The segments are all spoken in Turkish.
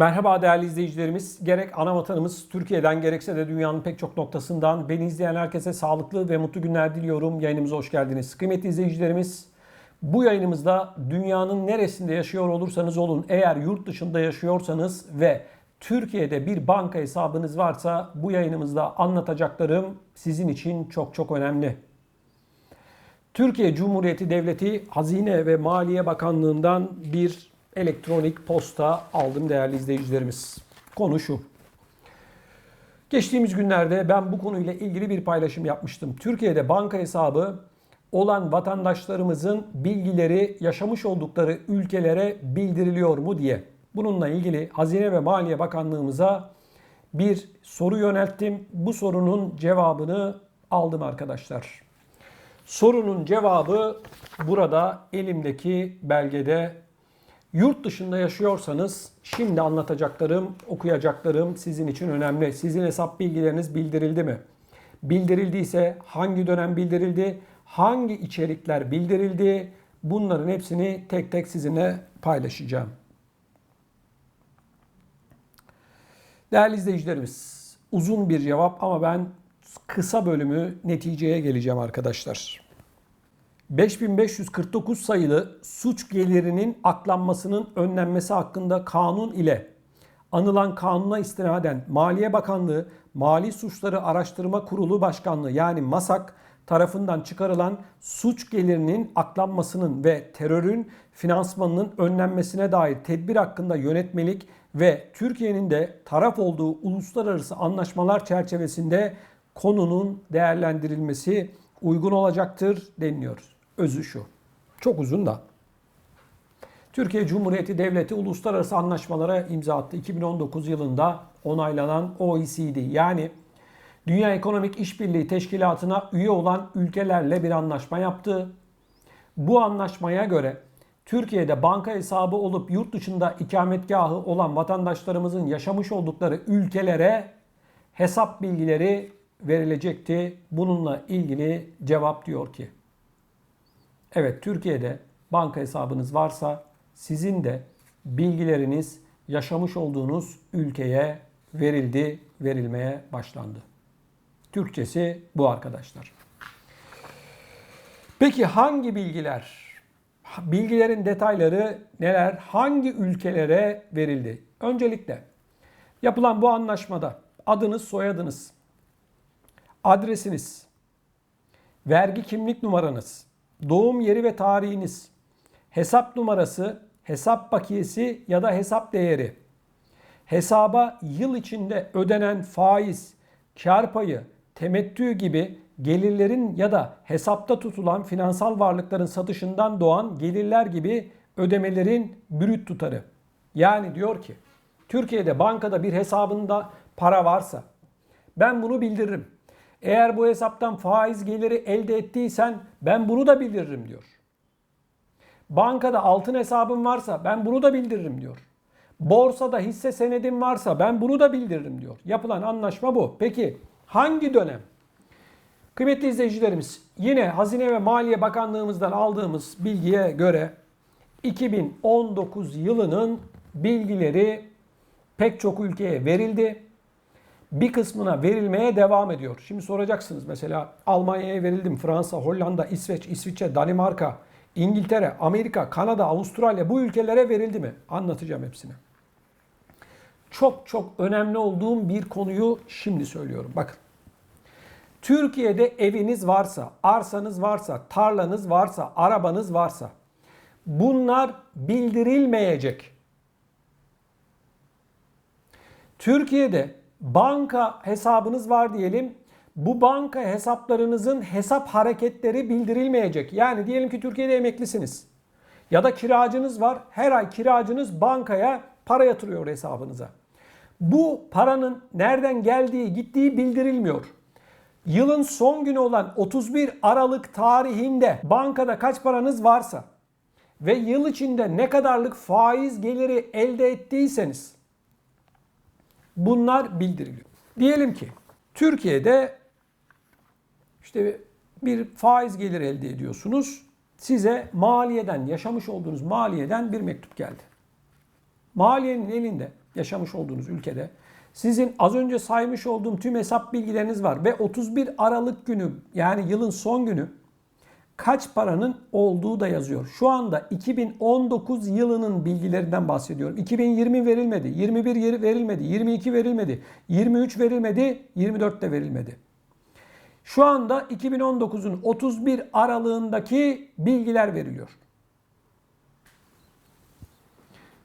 Merhaba değerli izleyicilerimiz. Gerek ana vatanımız Türkiye'den gerekse de dünyanın pek çok noktasından beni izleyen herkese sağlıklı ve mutlu günler diliyorum. Yayınımıza hoş geldiniz. Kıymetli izleyicilerimiz, bu yayınımızda dünyanın neresinde yaşıyor olursanız olun, eğer yurt dışında yaşıyorsanız ve Türkiye'de bir banka hesabınız varsa bu yayınımızda anlatacaklarım sizin için çok çok önemli. Türkiye Cumhuriyeti Devleti Hazine ve Maliye Bakanlığı'ndan bir elektronik posta aldım değerli izleyicilerimiz. Konu şu. Geçtiğimiz günlerde ben bu konuyla ilgili bir paylaşım yapmıştım. Türkiye'de banka hesabı olan vatandaşlarımızın bilgileri yaşamış oldukları ülkelere bildiriliyor mu diye. Bununla ilgili Hazine ve Maliye Bakanlığımıza bir soru yönelttim. Bu sorunun cevabını aldım arkadaşlar. Sorunun cevabı burada elimdeki belgede. Yurt dışında yaşıyorsanız şimdi anlatacaklarım, okuyacaklarım sizin için önemli. Sizin hesap bilgileriniz bildirildi mi? Bildirildiyse hangi dönem bildirildi? Hangi içerikler bildirildi? Bunların hepsini tek tek sizinle paylaşacağım. Değerli izleyicilerimiz, uzun bir cevap ama ben kısa bölümü neticeye geleceğim arkadaşlar. 5549 sayılı suç gelirinin aklanmasının önlenmesi hakkında kanun ile anılan kanuna istinaden Maliye Bakanlığı Mali Suçları Araştırma Kurulu Başkanlığı yani MASAK tarafından çıkarılan suç gelirinin aklanmasının ve terörün finansmanının önlenmesine dair tedbir hakkında yönetmelik ve Türkiye'nin de taraf olduğu uluslararası anlaşmalar çerçevesinde konunun değerlendirilmesi uygun olacaktır deniliyor. Özü şu. Çok uzun da. Türkiye Cumhuriyeti Devleti uluslararası anlaşmalara imza attı. 2019 yılında onaylanan OECD yani Dünya Ekonomik İşbirliği Teşkilatı'na üye olan ülkelerle bir anlaşma yaptı. Bu anlaşmaya göre Türkiye'de banka hesabı olup yurt dışında ikametgahı olan vatandaşlarımızın yaşamış oldukları ülkelere hesap bilgileri verilecekti. Bununla ilgili cevap diyor ki Evet Türkiye'de banka hesabınız varsa sizin de bilgileriniz yaşamış olduğunuz ülkeye verildi, verilmeye başlandı. Türkçesi bu arkadaşlar. Peki hangi bilgiler? Bilgilerin detayları neler? Hangi ülkelere verildi? Öncelikle yapılan bu anlaşmada adınız, soyadınız, adresiniz, vergi kimlik numaranız, doğum yeri ve tarihiniz, hesap numarası, hesap bakiyesi ya da hesap değeri, hesaba yıl içinde ödenen faiz, kar payı, temettü gibi gelirlerin ya da hesapta tutulan finansal varlıkların satışından doğan gelirler gibi ödemelerin brüt tutarı. Yani diyor ki Türkiye'de bankada bir hesabında para varsa ben bunu bildiririm. Eğer bu hesaptan faiz geliri elde ettiysen ben bunu da bildiririm diyor. Bankada altın hesabım varsa ben bunu da bildiririm diyor. Borsada hisse senedim varsa ben bunu da bildiririm diyor. Yapılan anlaşma bu. Peki hangi dönem? Kıymetli izleyicilerimiz yine Hazine ve Maliye Bakanlığımızdan aldığımız bilgiye göre 2019 yılının bilgileri pek çok ülkeye verildi bir kısmına verilmeye devam ediyor. Şimdi soracaksınız mesela Almanya'ya verildim, Fransa, Hollanda, İsveç, İsviçre, Danimarka, İngiltere, Amerika, Kanada, Avustralya bu ülkelere verildi mi? Anlatacağım hepsini. Çok çok önemli olduğum bir konuyu şimdi söylüyorum. Bakın. Türkiye'de eviniz varsa, arsanız varsa, tarlanız varsa, arabanız varsa bunlar bildirilmeyecek. Türkiye'de banka hesabınız var diyelim. Bu banka hesaplarınızın hesap hareketleri bildirilmeyecek. Yani diyelim ki Türkiye'de emeklisiniz. Ya da kiracınız var. Her ay kiracınız bankaya para yatırıyor hesabınıza. Bu paranın nereden geldiği, gittiği bildirilmiyor. Yılın son günü olan 31 Aralık tarihinde bankada kaç paranız varsa ve yıl içinde ne kadarlık faiz geliri elde ettiyseniz Bunlar bildiriliyor. Diyelim ki Türkiye'de işte bir faiz gelir elde ediyorsunuz. Size maliyeden, yaşamış olduğunuz maliyeden bir mektup geldi. Maliyenin elinde yaşamış olduğunuz ülkede sizin az önce saymış olduğum tüm hesap bilgileriniz var ve 31 Aralık günü yani yılın son günü kaç paranın olduğu da yazıyor. Şu anda 2019 yılının bilgilerinden bahsediyorum. 2020 verilmedi, 21 yeri verilmedi, 22 verilmedi, 23 verilmedi, 24 de verilmedi. Şu anda 2019'un 31 aralığındaki bilgiler veriliyor.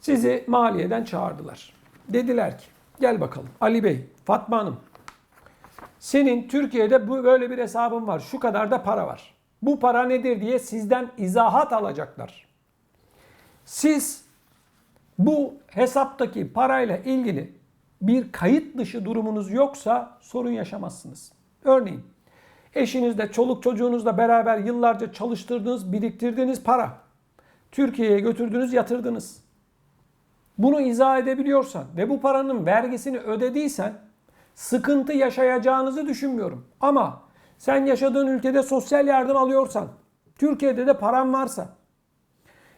Sizi maliyeden çağırdılar. Dediler ki gel bakalım Ali Bey, Fatma Hanım. Senin Türkiye'de böyle bir hesabın var. Şu kadar da para var. Bu para nedir diye sizden izahat alacaklar. Siz bu hesaptaki parayla ilgili bir kayıt dışı durumunuz yoksa sorun yaşamazsınız. Örneğin eşinizle, çoluk çocuğunuzla beraber yıllarca çalıştırdığınız, biriktirdiğiniz para Türkiye'ye götürdünüz, yatırdınız. Bunu izah edebiliyorsan ve bu paranın vergisini ödediysen sıkıntı yaşayacağınızı düşünmüyorum. Ama sen yaşadığın ülkede sosyal yardım alıyorsan, Türkiye'de de paran varsa,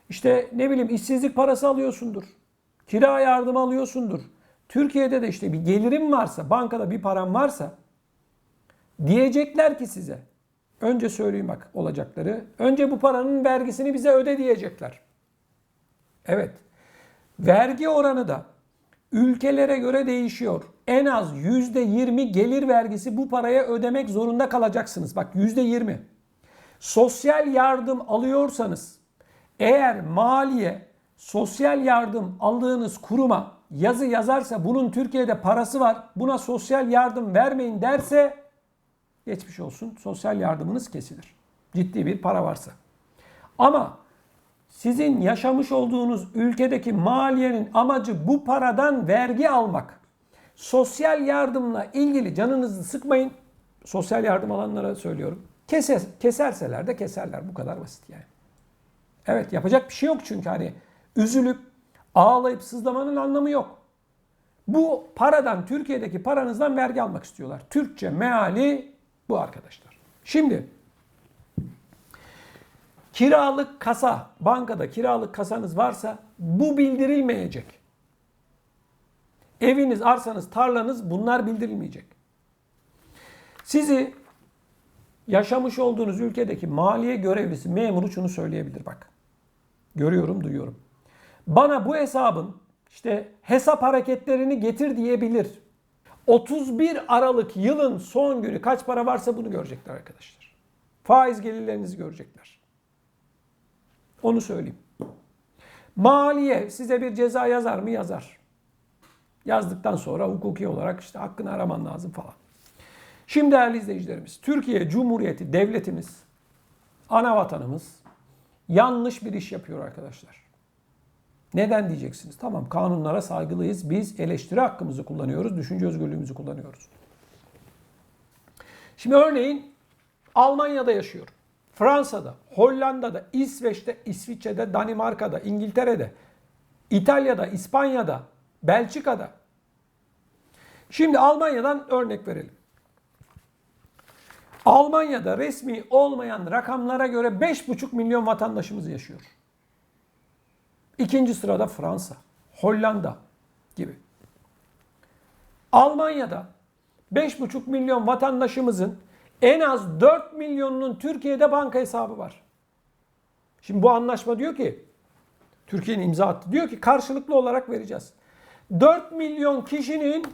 işte ne bileyim işsizlik parası alıyorsundur, kira yardım alıyorsundur. Türkiye'de de işte bir gelirim varsa, bankada bir param varsa diyecekler ki size, önce söyleyeyim bak olacakları, önce bu paranın vergisini bize öde diyecekler. Evet, vergi oranı da ülkelere göre değişiyor. En az %20 gelir vergisi bu paraya ödemek zorunda kalacaksınız. Bak %20. Sosyal yardım alıyorsanız eğer maliye sosyal yardım aldığınız kuruma yazı yazarsa bunun Türkiye'de parası var buna sosyal yardım vermeyin derse geçmiş olsun sosyal yardımınız kesilir. Ciddi bir para varsa. Ama sizin yaşamış olduğunuz ülkedeki maliyenin amacı bu paradan vergi almak. Sosyal yardımla ilgili canınızı sıkmayın. Sosyal yardım alanlara söylüyorum. Keser, keserseler de keserler. Bu kadar basit yani. Evet yapacak bir şey yok çünkü hani üzülüp ağlayıp sızlamanın anlamı yok. Bu paradan Türkiye'deki paranızdan vergi almak istiyorlar. Türkçe meali bu arkadaşlar. Şimdi Kiralık kasa, bankada kiralık kasanız varsa bu bildirilmeyecek. Eviniz, arsanız, tarlanız bunlar bildirilmeyecek. Sizi yaşamış olduğunuz ülkedeki maliye görevlisi memuru şunu söyleyebilir bak. Görüyorum, duyuyorum. Bana bu hesabın işte hesap hareketlerini getir diyebilir. 31 Aralık yılın son günü kaç para varsa bunu görecekler arkadaşlar. Faiz gelirlerinizi görecekler. Onu söyleyeyim. Maliye size bir ceza yazar mı? Yazar. Yazdıktan sonra hukuki olarak işte hakkını araman lazım falan. Şimdi değerli izleyicilerimiz, Türkiye Cumhuriyeti devletimiz, ana vatanımız yanlış bir iş yapıyor arkadaşlar. Neden diyeceksiniz? Tamam kanunlara saygılıyız. Biz eleştiri hakkımızı kullanıyoruz. Düşünce özgürlüğümüzü kullanıyoruz. Şimdi örneğin Almanya'da yaşıyorum. Fransa'da, Hollanda'da, İsveç'te, İsviçre'de, Danimarka'da, İngiltere'de, İtalya'da, İspanya'da, Belçika'da. Şimdi Almanya'dan örnek verelim. Almanya'da resmi olmayan rakamlara göre 5,5 milyon vatandaşımız yaşıyor. İkinci sırada Fransa, Hollanda gibi. Almanya'da 5,5 milyon vatandaşımızın en az 4 milyonunun Türkiye'de banka hesabı var. Şimdi bu anlaşma diyor ki Türkiye'nin imza attı. Diyor ki karşılıklı olarak vereceğiz. 4 milyon kişinin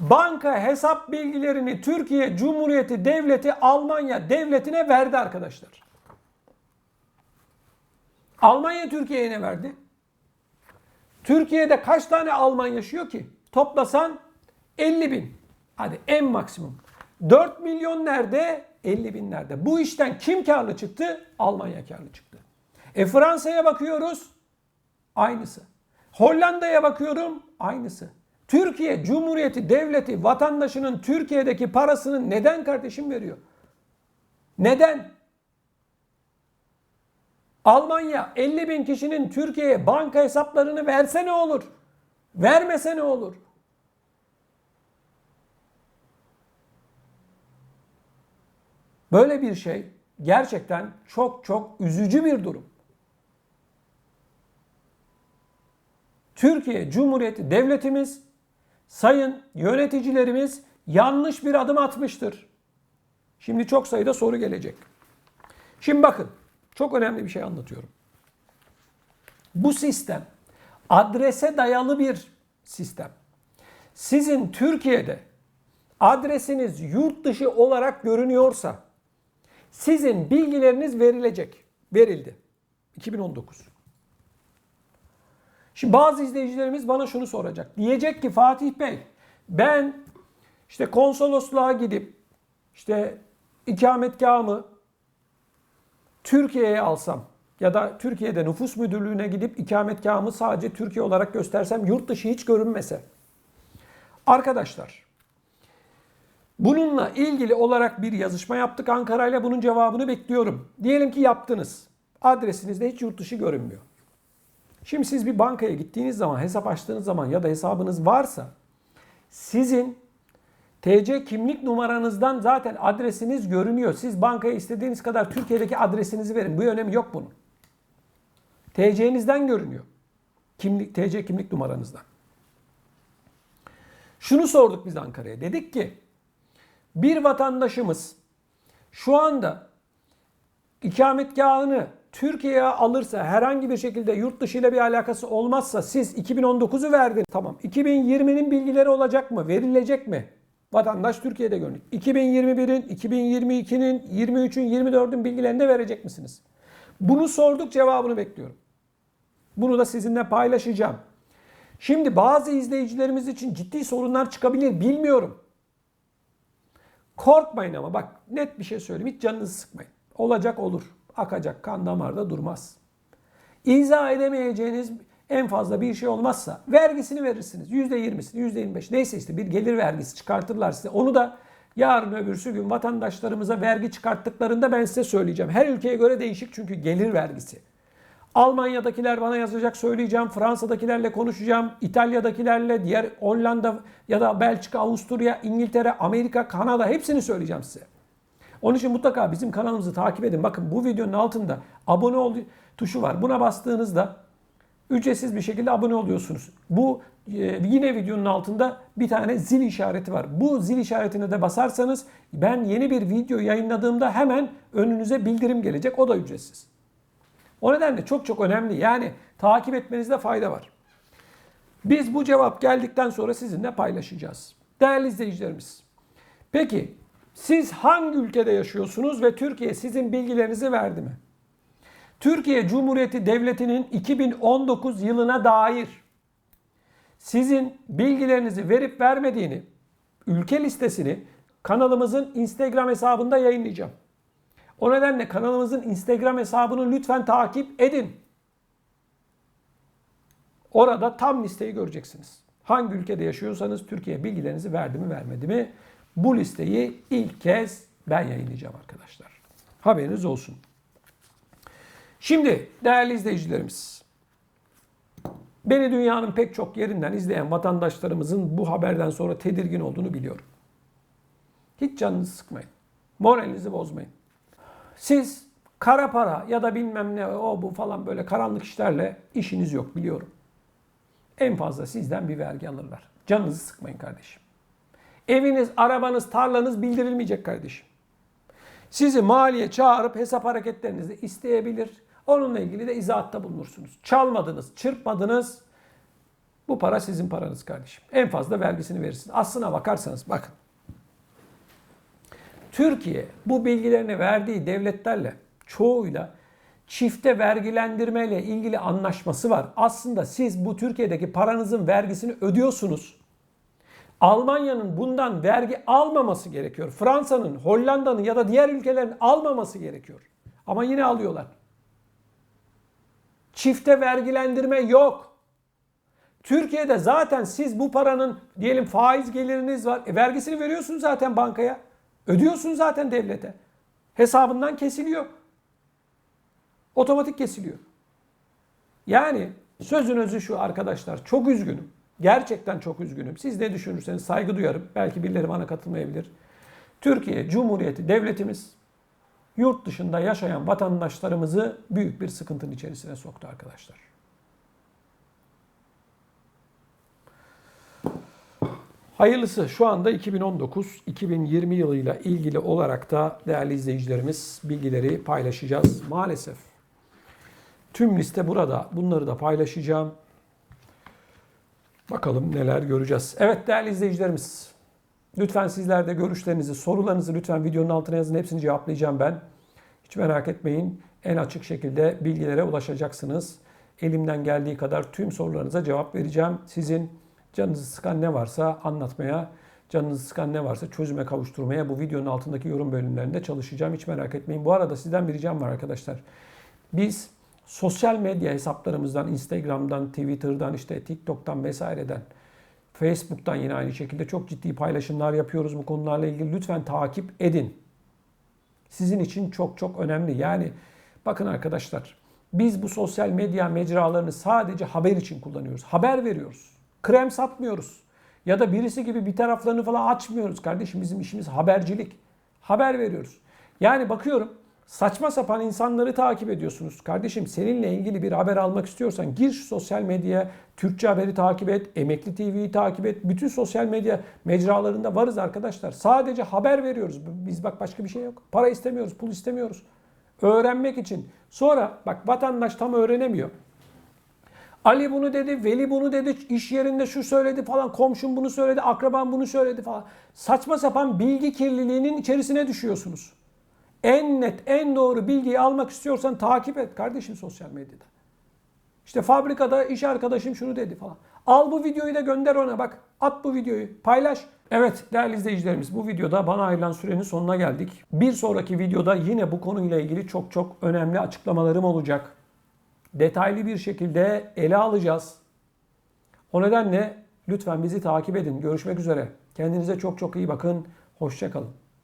banka hesap bilgilerini Türkiye Cumhuriyeti Devleti Almanya Devleti'ne verdi arkadaşlar. Almanya Türkiye'ye ne verdi? Türkiye'de kaç tane Alman yaşıyor ki? Toplasan 50 bin. Hadi en maksimum. 4 milyon nerede? 50 bin nerede? Bu işten kim karlı çıktı? Almanya karlı çıktı. E Fransa'ya bakıyoruz. Aynısı. Hollanda'ya bakıyorum. Aynısı. Türkiye Cumhuriyeti Devleti vatandaşının Türkiye'deki parasını neden kardeşim veriyor? Neden? Almanya 50 bin kişinin Türkiye'ye banka hesaplarını verse ne olur? Vermese ne olur? Böyle bir şey gerçekten çok çok üzücü bir durum. Türkiye Cumhuriyeti Devletimiz, sayın yöneticilerimiz yanlış bir adım atmıştır. Şimdi çok sayıda soru gelecek. Şimdi bakın, çok önemli bir şey anlatıyorum. Bu sistem adrese dayalı bir sistem. Sizin Türkiye'de adresiniz yurt dışı olarak görünüyorsa sizin bilgileriniz verilecek. Verildi. 2019. Şimdi bazı izleyicilerimiz bana şunu soracak. Diyecek ki Fatih Bey ben işte konsolosluğa gidip işte ikametgahımı Türkiye'ye alsam ya da Türkiye'de nüfus müdürlüğüne gidip ikametgahımı sadece Türkiye olarak göstersem yurt dışı hiç görünmese. Arkadaşlar bununla ilgili olarak bir yazışma yaptık Ankara ile bunun cevabını bekliyorum. Diyelim ki yaptınız. Adresinizde hiç yurt dışı görünmüyor. Şimdi siz bir bankaya gittiğiniz zaman, hesap açtığınız zaman ya da hesabınız varsa sizin TC kimlik numaranızdan zaten adresiniz görünüyor. Siz bankaya istediğiniz kadar Türkiye'deki adresinizi verin. Bu önemi yok bunun. TC'nizden görünüyor. Kimlik, TC kimlik numaranızdan. Şunu sorduk biz Ankara'ya. Dedik ki bir vatandaşımız şu anda ikametgahını Türkiye'ye alırsa herhangi bir şekilde yurt dışı ile bir alakası olmazsa siz 2019'u verdin tamam. 2020'nin bilgileri olacak mı? Verilecek mi? Vatandaş Türkiye'de görünüyor. 2021'in, 2022'nin, 23'ün, 24'ün bilgilerini de verecek misiniz? Bunu sorduk cevabını bekliyorum. Bunu da sizinle paylaşacağım. Şimdi bazı izleyicilerimiz için ciddi sorunlar çıkabilir bilmiyorum. Korkmayın ama bak net bir şey söyleyeyim hiç canınızı sıkmayın. Olacak olur. Akacak kan damarda durmaz. İzah edemeyeceğiniz en fazla bir şey olmazsa vergisini verirsiniz. %20'sini, %25 neyse işte bir gelir vergisi çıkartırlar size. Onu da yarın öbürsü gün vatandaşlarımıza vergi çıkarttıklarında ben size söyleyeceğim. Her ülkeye göre değişik çünkü gelir vergisi. Almanya'dakiler bana yazacak söyleyeceğim. Fransa'dakilerle konuşacağım. İtalya'dakilerle, diğer Hollanda ya da Belçika, Avusturya, İngiltere, Amerika, Kanada hepsini söyleyeceğim size. Onun için mutlaka bizim kanalımızı takip edin. Bakın bu videonun altında abone ol tuşu var. Buna bastığınızda ücretsiz bir şekilde abone oluyorsunuz. Bu e, yine videonun altında bir tane zil işareti var. Bu zil işaretine de basarsanız ben yeni bir video yayınladığımda hemen önünüze bildirim gelecek. O da ücretsiz. O nedenle çok çok önemli. Yani takip etmenizde fayda var. Biz bu cevap geldikten sonra sizinle paylaşacağız. Değerli izleyicilerimiz. Peki siz hangi ülkede yaşıyorsunuz ve Türkiye sizin bilgilerinizi verdi mi? Türkiye Cumhuriyeti Devleti'nin 2019 yılına dair sizin bilgilerinizi verip vermediğini, ülke listesini kanalımızın Instagram hesabında yayınlayacağım. O nedenle kanalımızın Instagram hesabını lütfen takip edin. Orada tam listeyi göreceksiniz. Hangi ülkede yaşıyorsanız Türkiye bilgilerinizi verdi mi vermedi mi? Bu listeyi ilk kez ben yayınlayacağım arkadaşlar. Haberiniz olsun. Şimdi değerli izleyicilerimiz. Beni dünyanın pek çok yerinden izleyen vatandaşlarımızın bu haberden sonra tedirgin olduğunu biliyorum. Hiç canınızı sıkmayın. Moralinizi bozmayın. Siz kara para ya da bilmem ne o bu falan böyle karanlık işlerle işiniz yok biliyorum. En fazla sizden bir vergi alırlar. Canınızı sıkmayın kardeşim. Eviniz, arabanız, tarlanız bildirilmeyecek kardeşim. Sizi maliye çağırıp hesap hareketlerinizi isteyebilir. Onunla ilgili de izahatta bulunursunuz. Çalmadınız, çırpmadınız. Bu para sizin paranız kardeşim. En fazla vergisini verirsiniz. Aslına bakarsanız bakın. Türkiye bu bilgilerini verdiği devletlerle çoğuyla çifte vergilendirme ile ilgili anlaşması var. Aslında siz bu Türkiye'deki paranızın vergisini ödüyorsunuz. Almanya'nın bundan vergi almaması gerekiyor. Fransa'nın, Hollanda'nın ya da diğer ülkelerin almaması gerekiyor. Ama yine alıyorlar. Çifte vergilendirme yok. Türkiye'de zaten siz bu paranın diyelim faiz geliriniz var. E, vergisini veriyorsunuz zaten bankaya. Ödüyorsun zaten devlete. Hesabından kesiliyor. Otomatik kesiliyor. Yani sözün özü şu arkadaşlar. Çok üzgünüm. Gerçekten çok üzgünüm. Siz ne düşünürseniz saygı duyarım. Belki birileri bana katılmayabilir. Türkiye Cumhuriyeti devletimiz yurt dışında yaşayan vatandaşlarımızı büyük bir sıkıntının içerisine soktu arkadaşlar. Hayırlısı şu anda 2019-2020 yılıyla ilgili olarak da değerli izleyicilerimiz bilgileri paylaşacağız maalesef. Tüm liste burada. Bunları da paylaşacağım. Bakalım neler göreceğiz. Evet değerli izleyicilerimiz. Lütfen sizler de görüşlerinizi, sorularınızı lütfen videonun altına yazın. Hepsini cevaplayacağım ben. Hiç merak etmeyin. En açık şekilde bilgilere ulaşacaksınız. Elimden geldiği kadar tüm sorularınıza cevap vereceğim. Sizin canınızı sıkan ne varsa anlatmaya, canınızı sıkan ne varsa çözüme kavuşturmaya bu videonun altındaki yorum bölümlerinde çalışacağım. Hiç merak etmeyin. Bu arada sizden bir ricam var arkadaşlar. Biz sosyal medya hesaplarımızdan, Instagram'dan, Twitter'dan, işte TikTok'tan vesaireden, Facebook'tan yine aynı şekilde çok ciddi paylaşımlar yapıyoruz bu konularla ilgili. Lütfen takip edin. Sizin için çok çok önemli. Yani bakın arkadaşlar biz bu sosyal medya mecralarını sadece haber için kullanıyoruz. Haber veriyoruz. Krem satmıyoruz. Ya da birisi gibi bir taraflarını falan açmıyoruz. Kardeşim bizim işimiz habercilik. Haber veriyoruz. Yani bakıyorum saçma sapan insanları takip ediyorsunuz. Kardeşim seninle ilgili bir haber almak istiyorsan gir şu sosyal medyaya Türkçe haberi takip et, Emekli TV'yi takip et. Bütün sosyal medya mecralarında varız arkadaşlar. Sadece haber veriyoruz. Biz bak başka bir şey yok. Para istemiyoruz, pul istemiyoruz. Öğrenmek için. Sonra bak vatandaş tam öğrenemiyor. Ali bunu dedi, Veli bunu dedi, iş yerinde şu söyledi falan, komşum bunu söyledi, akraban bunu söyledi falan. Saçma sapan bilgi kirliliğinin içerisine düşüyorsunuz. En net, en doğru bilgiyi almak istiyorsan takip et kardeşim sosyal medyada. İşte fabrikada iş arkadaşım şunu dedi falan. Al bu videoyu da gönder ona bak. At bu videoyu, paylaş. Evet değerli izleyicilerimiz bu videoda bana ayrılan sürenin sonuna geldik. Bir sonraki videoda yine bu konuyla ilgili çok çok önemli açıklamalarım olacak. Detaylı bir şekilde ele alacağız. O nedenle lütfen bizi takip edin. Görüşmek üzere. Kendinize çok çok iyi bakın. Hoşçakalın.